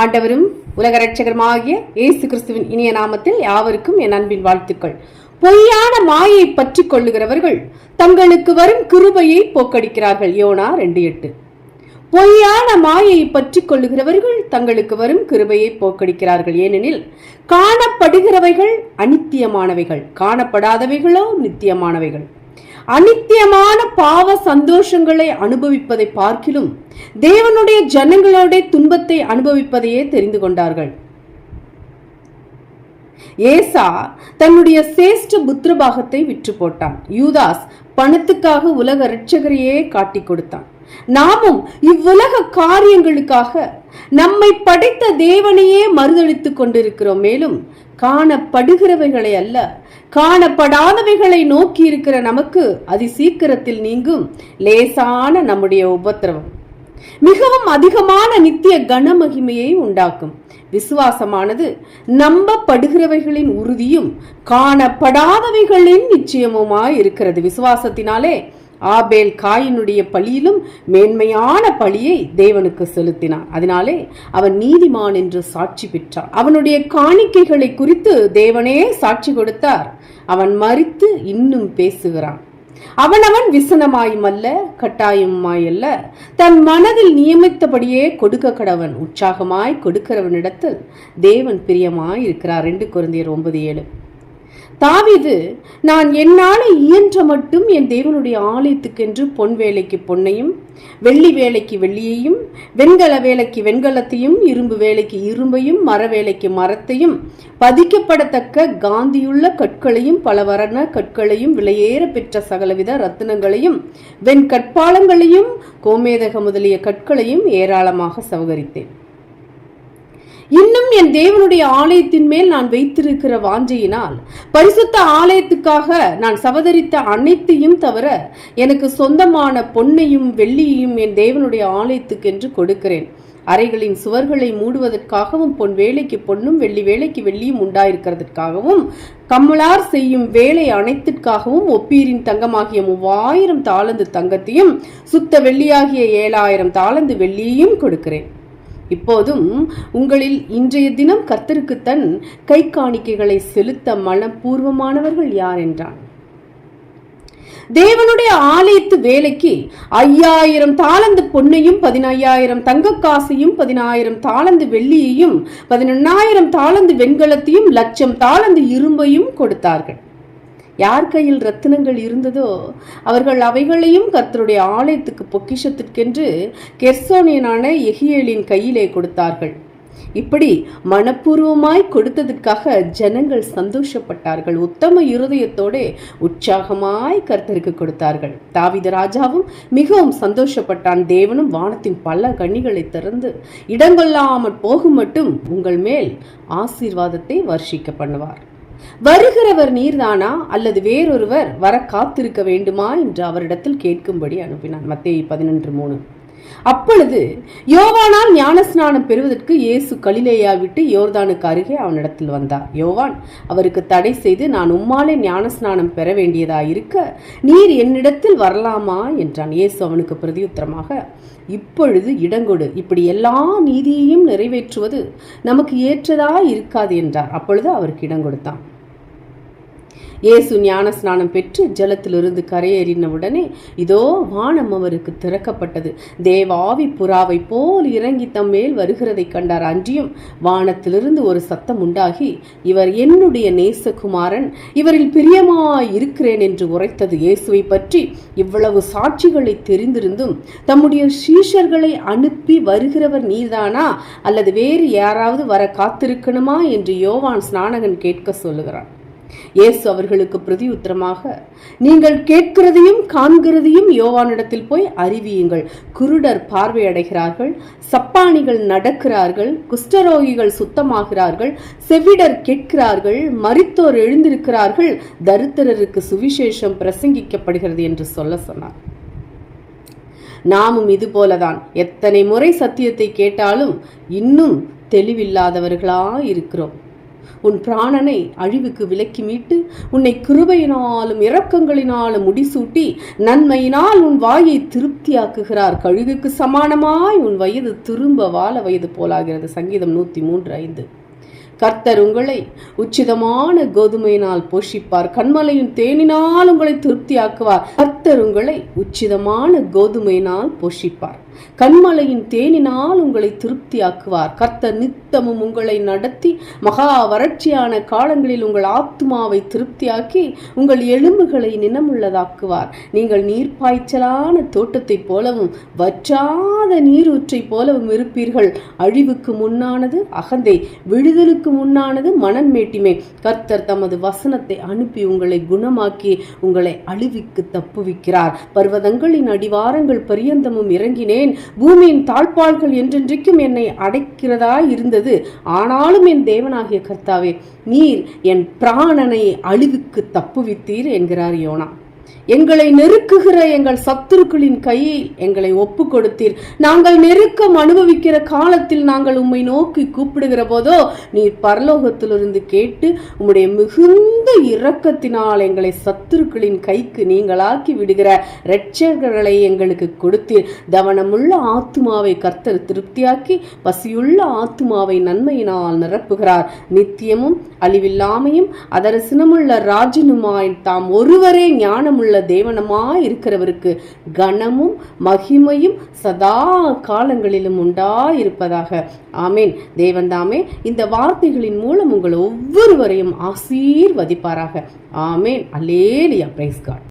ஆண்டவரும் உலக ரட்சகருமாகிய இயேசு கிறிஸ்துவின் இனிய நாமத்தில் யாவருக்கும் என் அன்பின் வாழ்த்துக்கள். பொய்யான மாயை பற்றி கொள்ளுகிறவர்கள் தங்களுக்கு வரும் கிருபையை போக்கடிக்கிறார்கள். யோனா ரெண்டு எட்டு. பொய்யான மாயை பற்றி கொள்ளுகிறவர்கள் தங்களுக்கு வரும் கிருபையை போக்கடிக்கிறார்கள். ஏனெனில் காணப்படுகிறவைகள் அனித்தியமானவைகள். காணப்படாதவைகளோ நித்தியமானவைகள். அனித்தியமான பாவ சந்தோஷங்களை அனுபவிப்பதை பார்க்கிலும் தேவனுடைய ஜனங்களுடைய துன்பத்தை அனுபவிப்பதையே தெரிந்து கொண்டார்கள். ஏசா தன்னுடைய சேஷ்ட புத்திரபாகத்தை விற்று போட்டான். யூதாஸ் பணத்துக்காக உலக ரட்சகரையே காட்டிக் கொடுத்தான். நாமும் இவ்வுலக காரியங்களுக்காக நம்மை படைத்த தேவனையே மறுதளித்துக் கொண்டிருக்கிறோம். மேலும் காணப்படுகிறவைகளை அல்ல. காணப்படாதவைகளை நோக்கி இருக்கிற நமக்கு அதி சீக்கிரத்தில் நீங்கும் லேசான நம்முடைய உபத்திரவம். மிகவும் அதிகமான நித்திய கனமகிமையை உண்டாக்கும். விசுவாசமானது நம்பப்படுகிறவைகளின் உறுதியும் காணப்படாதவைகளின் நிச்சயமுமாய் இருக்கிறது. விசுவாசத்தினாலே ஆபேல் காயினுடைய பலியிலும் மேன்மையான பலியை தேவனுக்கு செலுத்தினான். அதனாலே அவன் நீதிமான் என்று சாட்சி பெற்றான். அவனுடைய காணிக்கைகளை குறித்து தேவனே சாட்சி கொடுத்தார். அவன் மறித்து இன்னும் பேசுகிறான். அவனவன் விசனமாயும் அல்ல கட்டாயமாய் அல்ல தன் மனதில் நியமித்தபடியே கொடுக்க கடவன் உற்சாகமாய் கொடுக்கிறவனிடத்தில் தேவன் பிரியமாய் இருக்கிறார் ரெண்டு குழந்தையர் ஒன்பது ஏழு. தாவிது நான் என்னால் இயன்ற மட்டும் என் தேவனுடைய ஆலயத்துக்கென்று பொன் வேலைக்கு பொன்னையும் வெள்ளி வேலைக்கு வெள்ளியையும் வெண்கல வேலைக்கு வெண்கலத்தையும் இரும்பு வேலைக்கு இரும்பையும் மர வேலைக்கு மரத்தையும் பதிக்கப்படத்தக்க காந்தியுள்ள கற்களையும் பல வரண கற்களையும் விலையேற பெற்ற சகலவித ரத்தினங்களையும் வெண்கற்பாலங்களையும் கோமேதக முதலிய கற்களையும் ஏராளமாக சவகரித்தேன். இன்னும் என் தேவனுடைய ஆலயத்தின் மேல் நான் வைத்திருக்கிற வாஞ்சையினால் பரிசுத்த ஆலயத்துக்காக நான் சவதரித்த அனைத்தையும் தவிர எனக்கு சொந்தமான பொன்னையும் வெள்ளியையும் என் தேவனுடைய ஆலயத்துக்கு என்று கொடுக்கிறேன். அறைகளின் சுவர்களை மூடுவதற்காகவும் பொன் வேலைக்கு பொன்னும் வெள்ளி வேலைக்கு வெள்ளியும் உண்டாயிருக்கிறதற்காகவும் கம்மலார் செய்யும் வேலை அனைத்திற்காகவும் ஒப்பீரின் தங்கமாகிய மூவாயிரம் தாளந்து தங்கத்தையும் சுத்த வெள்ளியாகிய ஏழாயிரம் தாளந்து வெள்ளியையும் கொடுக்கிறேன். இப்போதும் உங்களில் இன்றைய தினம் கத்தருக்கு தன் கை காணிக்கைகளை செலுத்த மனப்பூர்வமானவர்கள் யார் என்றான் தேவனுடைய ஆலயத்து வேலைக்கு ஐயாயிரம் தாளந்து பொன்னையும் பதினையாயிரம் தங்க காசையும் பதினாயிரம் தாளந்து வெள்ளியையும் பதினெண்ணாயிரம் தாளந்து வெண்கலத்தையும் லட்சம் தாளந்து இரும்பையும் கொடுத்தார்கள். யார் கையில் ரத்தினங்கள் இருந்ததோ அவர்கள் அவைகளையும் கர்த்தருடைய ஆலயத்துக்கு பொக்கிஷத்திற்கென்று கெர்சோனியனான எகியேலின் கையிலே கொடுத்தார்கள். இப்படி மனப்பூர்வமாய் கொடுத்ததற்காக ஜனங்கள் சந்தோஷப்பட்டார்கள். உத்தம இருதயத்தோட உற்சாகமாய் கர்த்தருக்கு கொடுத்தார்கள். தாவித ராஜாவும் மிகவும் சந்தோஷப்பட்டான். தேவனும் வானத்தின் பல கண்ணிகளை திறந்து இடங்கொள்ளாமல் போகும் மட்டும் உங்கள் மேல் ஆசீர்வாதத்தை வர்ஷிக்க பண்ணுவார். வருகிறவர் நீர்தானா? அல்லது வேறொருவர் வர காத்திருக்க வேண்டுமா? என்று அவரிடத்தில் கேட்கும்படி அனுப்பினான். மத்திய பதினொன்று மூணு. அப்பொழுது யோவானால் ஞானஸ்நானம் பெறுவதற்கு இயேசு கலிலேயா விட்டு யோர்தானுக்கு அருகே அவனிடத்தில் வந்தார். யோவான் அவருக்கு தடை செய்து நான் உம்மாலே ஞானஸ்நானம் பெற வேண்டியதாயிருக்க நீர் என்னிடத்தில் வரலாமா? என்றான். இயேசு அவனுக்கு பிரதியுத்தரமாக இப்பொழுது இடங்கொடு. இப்படி எல்லா நீதியையும் நிறைவேற்றுவது நமக்கு ஏற்றதா இருக்காது என்றார். அப்பொழுது அவருக்கு இடம் கொடுத்தான் இயேசு ஞான ஸ்நானம் பெற்று ஜலத்திலிருந்து கரையேறின உடனே இதோ வானம் அவருக்கு திறக்கப்பட்டது. தேவாவி புறாவை போல் இறங்கி தம் மேல் வருகிறதை கண்டார் அன்றியும் வானத்திலிருந்து ஒரு சத்தம் உண்டாகி இவர் என்னுடைய நேசகுமாரன் இவரில் பிரியமாய் இருக்கிறேன் என்று உரைத்தது இயேசுவை பற்றி இவ்வளவு சாட்சிகளை தெரிந்திருந்தும் தம்முடைய சீஷர்களை அனுப்பி வருகிறவர் நீதானா? அல்லது வேறு யாராவது வர காத்திருக்கணுமா? என்று யோவான் ஸ்நானகன் கேட்க சொல்லுகிறான். இயேசு அவர்களுக்கு பிரதி உத்தரமாக நீங்கள் கேட்கிறதையும் காண்கிறதையும் யோவானிடத்தில் போய் அறிவியுங்கள். குருடர் பார்வையடைகிறார்கள் சப்பானிகள் நடக்கிறார்கள் குஷ்டரோகிகள் சுத்தமாகிறார்கள் செவிடர் கேட்கிறார்கள் மறித்தோர் எழுந்திருக்கிறார்கள் தரித்திரருக்கு சுவிசேஷம் பிரசங்கிக்கப்படுகிறது என்று சொல்ல சொன்னார். நாமும் இது போலதான் எத்தனை முறை சத்தியத்தை கேட்டாலும் இன்னும் தெளிவில்லாதவர்களா இருக்கிறோம் உன் பிராணனை அழிவுக்கு விலக்கி மீட்டு உன்னை கிருபையினாலும் இரக்கங்களினாலும் முடிசூட்டி நன்மையினால் உன் வாயை திருப்தியாக்குகிறார். கழுகுக்கு சமானமாய் உன் வயது திரும்ப வாழ வயது போலாகிறது. சங்கீதம் நூத்தி மூன்று ஐந்து. கர்த்தர் உங்களை உச்சிதமான கோதுமையினால் போஷிப்பார். கண்மலையும் தேனினால் உங்களை திருப்தியாக்குவார். கர்த்தர் உங்களை உச்சிதமான கோதுமையினால் போஷிப்பார். கண்மலையின் தேனினால் உங்களை திருப்தியாக்குவார். கர்த்தர் நித்தமும் உங்களை நடத்தி மகா வறட்சியான காலங்களில் உங்கள் ஆத்மாவை திருப்தியாக்கி உங்கள் எலும்புகளை நினமுள்ளதாக்குவார். நீங்கள் நீர்ப்பாய்ச்சலான தோட்டத்தைப் போலவும் வற்றாத நீரூற்றை போலவும் இருப்பீர்கள். அழிவுக்கு முன்னானது அகந்தை விடுதலுக்கு முன்னானது மனன்மேட்டிமை கர்த்தர் தமது வசனத்தை அனுப்பி உங்களை குணமாக்கி உங்களை அழிவுக்கு தப்புவிக்கிறார். பர்வதங்களின் அடிவாரங்கள் பரியந்தமும் கொண்டேன் பூமியின் தாழ்பாள்கள் என்றென்றைக்கும் என்னை அடைக்கிறதா இருந்தது. ஆனாலும் என் தேவனாகிய கர்த்தாவே நீர் என் பிராணனை அழிவுக்கு தப்புவித்தீர் என்கிறார் யோனா. எங்களை நெருக்குகிற எங்கள் சத்துருக்களின் கையை எங்களை ஒப்பு கொடுத்தீர் நாங்கள் நெருக்கம் அனுபவிக்கிற காலத்தில் நாங்கள் உம்மை நோக்கி கூப்பிடுகிற போதோ நீர் பரலோகத்திலிருந்து கேட்டு உம்முடைய மிகுந்த இரக்கத்தினால் எங்களை சத்துருக்களின் கைக்கு நீங்களாக்கி விடுகிற இரட்சகர்களை எங்களுக்கு கொடுத்தீர். தவனமுள்ள ஆத்துமாவை கர்த்தர் திருப்தியாக்கி பசியுள்ள ஆத்துமாவை நன்மையினால் நிரப்புகிறார். நித்தியமும் அழிவில்லாமையும் அதரசினமுள்ள ராஜனுமாய் தாம் ஒருவரே ஞானமுள்ள தேவனமாய் இருக்கிறவருக்கு கனமும் மகிமையும் சதா காலங்களிலும் உண்டாயிருப்பதாக. ஆமேன். தேவன் தாமே இந்த வார்த்தைகளின் மூலம் உங்கள் ஒவ்வொருவரையும் ஆசீர்வதிப்பாராக. ஆமேன். Alleluia price God